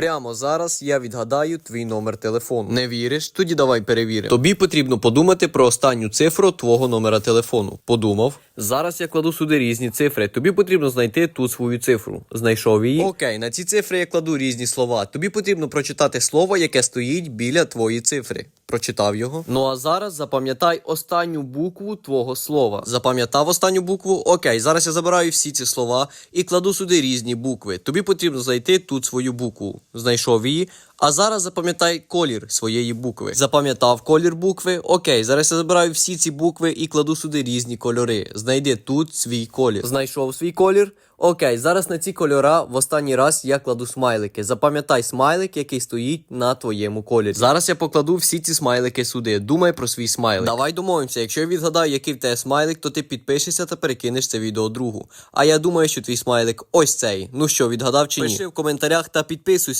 Прямо зараз я відгадаю твій номер телефону. Не віриш? Тоді давай перевіримо. Тобі потрібно подумати про останню цифру твого номера телефону. Подумав. Зараз я кладу сюди різні цифри. Тобі потрібно знайти ту свою цифру. Знайшов її. Окей, на ці цифри я кладу різні слова. Тобі потрібно прочитати слово, яке стоїть біля твоєї цифри. Прочитав його. Ну а зараз запам'ятай останню букву твого слова. Запам'ятав останню букву? Окей, зараз я забираю всі ці слова і кладу сюди різні букви. Тобі потрібно знайти тут свою букву. Знайшов її. А зараз запам'ятай колір своєї букви. Запам'ятав колір букви. Окей, зараз я забираю всі ці букви і кладу сюди різні кольори. Знайди тут свій колір. Знайшов свій колір. Окей, зараз на ці кольора в останній раз я кладу смайлики. Запам'ятай смайлик, який стоїть на твоєму кольорі. Зараз я покладу всі ці смайлики сюди. Думай про свій смайлик. Давай домовимося. Якщо я відгадаю, який в тебе смайлик, то ти підпишешся та перекинеш це відео другу. А я думаю, що твій смайлик ось цей. Ну що, відгадав чи ні? Пиши в коментарях та підписуйся.